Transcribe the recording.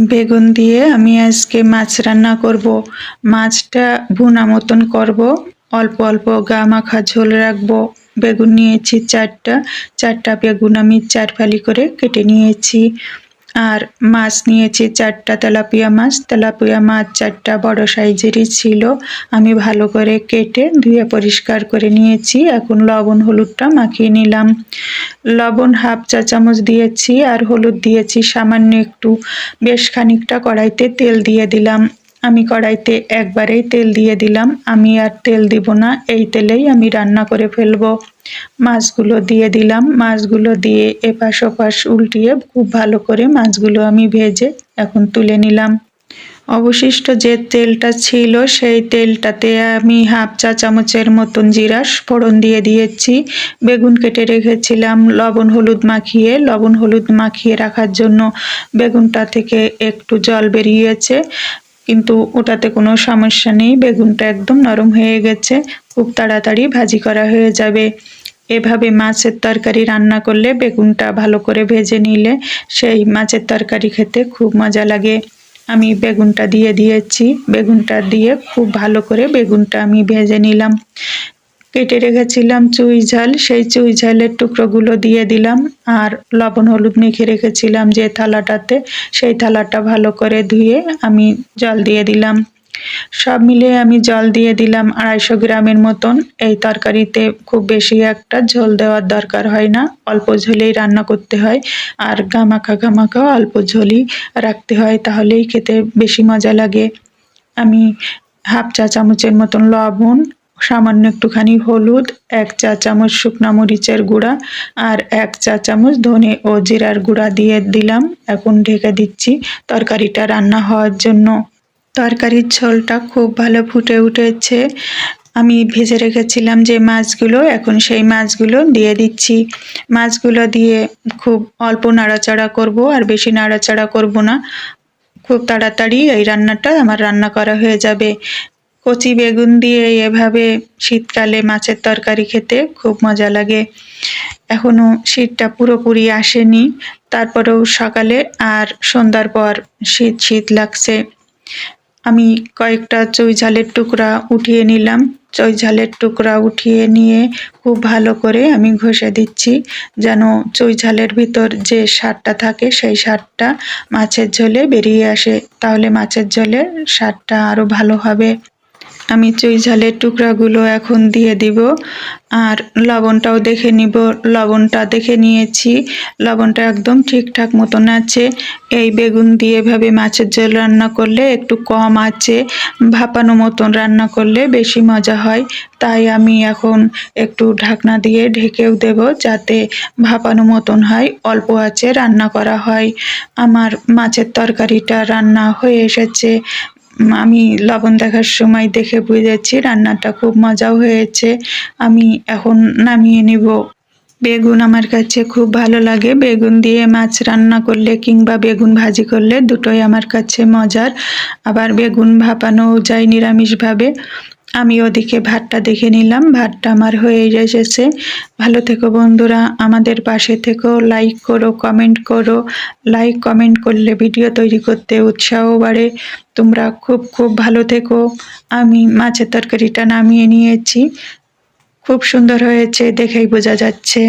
বেগুন দিয়ে আমি আজকে মাছ রান্না করব। মাছটা ভুনা মতন করব। অল্প অল্প গা মাখা ঝোল রাখব। বেগুন নিয়েছি চারটা। চারটা বেগুন আমি চার ফালি করে কেটে নিয়েছি। আর মাছ নিয়েছি চারটা তেলাপিয়া মাছ। তেলাপিয়া মাছ চারটা বড় সাইজেরই ছিল। আমি ভালো করে কেটে ধুয়ে পরিষ্কার করে নিয়েছি। এখন লবণ হলুদটা মাখিয়ে নিলাম। লবণ হাফ চা চামচ দিয়েছি আর হলুদ দিয়েছি। সামান্য একটু বেশ খানিকটা কড়াইতে তেল দিয়ে দিলাম। আমি কড়াইতে একবারেই তেল দিয়ে দিলাম। আমি আর তেল দিব না, এই তেলেই আমি রান্না করে ফেলব। মাছগুলো দিয়ে দিলাম। মাছগুলো দিয়ে এপাশ ওপাশ উল্টিয়ে খুব ভালো করে মাছগুলো আমি ভেজে এখন তুলে নিলাম। অবশিষ্ট যে তেলটা ছিল, সেই তেলটাতে আমি হাফ চা চামচের মতন জিরা ফোড়ন দিয়ে দিয়েছি। বেগুন কেটে রেখেছিলাম, লবণ হলুদ মাখিয়ে। লবণ হলুদ মাখিয়ে রাখার জন্য বেগুনটা থেকে একটু জল বেরিয়েছে। কিন্তু ওটাতে কোনো সমস্যা নেই। বেগুনটা একদম নরম হয়ে গেছে। খুব তাড়াতাড়ি ভাজি করা হয়ে যাবে। এভাবে মাছের তরকারি রান্না করলে বেগুনটা ভালো করে ভেজে নিলে সেই মাছের তরকারি খেতে খুব মজা লাগে। আমি বেগুনটা দিয়ে দিয়েছি। বেগুনটা দিয়ে খুব ভালো করে বেগুনটা আমি ভেজে নিলাম। কেটে রেখেছিলাম চুই ঝাল, সেই চুই ঝালের টুকরোগুলো দিয়ে দিলাম আর লবণ হলুদ মেখে রেখেছিলাম যে থালাটাতে, সেই থালাটা ভালো করে ধুয়ে আমি জল দিয়ে দিলাম। সব মিলিয়ে আমি জল দিয়ে দিলাম আড়াইশো গ্রামের মতন। এই তরকারিতে খুব বেশি একটা ঝোল দেওয়ার দরকার হয় না, অল্প ঝোলেই রান্না করতে হয় আর গামাখা গামাখাও অল্প ঝোলই রাখতে হয়, তাহলেই খেতে বেশি মজা লাগে। আমি হাফ চা চামচের মতন লবণ সামান্য একটুখানি হলুদ, এক চা চামচ শুকনা মরিচের গুঁড়া আর এক চা চামচ ধনে ও জিরার গুঁড়া দিয়ে দিলাম। এখন ঢেকে দিচ্ছি তরকারিটা রান্না হওয়ার জন্য। তরকারির ঝোলটা খুব ভালো ফুটে উঠেছে। আমি ভেজে রেখেছিলাম যে মাছগুলো, এখন সেই মাছগুলো দিয়ে দিচ্ছি। মাছগুলো দিয়ে খুব অল্প নাড়াচাড়া করব আর বেশি নাড়াচাড়া করব না। খুব তাড়াতাড়ি এই রান্নাটা আমার রান্না করা হয়ে যাবে। কচি বেগুন দিয়ে এভাবে শীতকালে মাছের তরকারি খেতে খুব মজা লাগে। এখনও শীতটা পুরোপুরি আসেনি। তারপরেও সকালে আর সন্ধ্যার পর শীত শীত লাগছে। আমি কয়েকটা চই ঝালের টুকরা উঠিয়ে নিলাম। চই ঝালের টুকরা উঠিয়ে নিয়ে খুব ভালো করে আমি ঘষে দিচ্ছি যেন চই ঝালের ভিতর যে সারটা থাকে সেই সারটা মাছের ঝোলে বেরিয়ে আসে। তাহলে মাছের ঝোলের সারটা আরও ভালো হবে। আমি চুই ঝালের টুকরাগুলো এখন দিয়ে দিব, আর লবণটাও দেখে নিব। লবণটা দেখে নিয়েছি। লবণটা একদম ঠিকঠাক মতন আছে। এই বেগুন দিয়ে এভাবে মাছের ঝোল রান্না করলে একটু কম আছে। ভাপানো মতন রান্না করলে বেশি মজা হয়। তাই আমি এখন একটু ঢাকনা দিয়ে ঢেকেও দেব যাতে ভাপানো মতন হয়, অল্প আছে, রান্না করা হয়। আমার মাছের তরকারিটা রান্না হয়ে এসেছে। আমি লবণ দেখার সময় দেখে বুঝেছি রান্নাটা খুব মজাও হয়েছে। আমি এখন নামিয়ে নিব। বেগুন আমার কাছে খুব ভালো লাগে। বেগুন দিয়ে মাছ রান্না করলে কিংবা বেগুন ভাজি করলে দুটোই আমার কাছে মজার। আবার বেগুন ভাপানো যায় নিরামিষভাবে। আমি ওদিকে ভাতটা দেখে নিলাম। ভাতটা আমার হয়ে এসেছে। ভালো থেকো বন্ধুরা, আমাদের পাশে থেকো। লাইক করো কমেন্ট করো। লাইক কমেন্ট করলে ভিডিও তৈরি করতে উৎসাহ বাড়ে। তোমরা খুব খুব ভালো থেকো। আমি মাছের তরকারিটা নামিয়ে নিয়েছি। খুব সুন্দর হয়েছে, দেখেই বোঝা যাচ্ছে।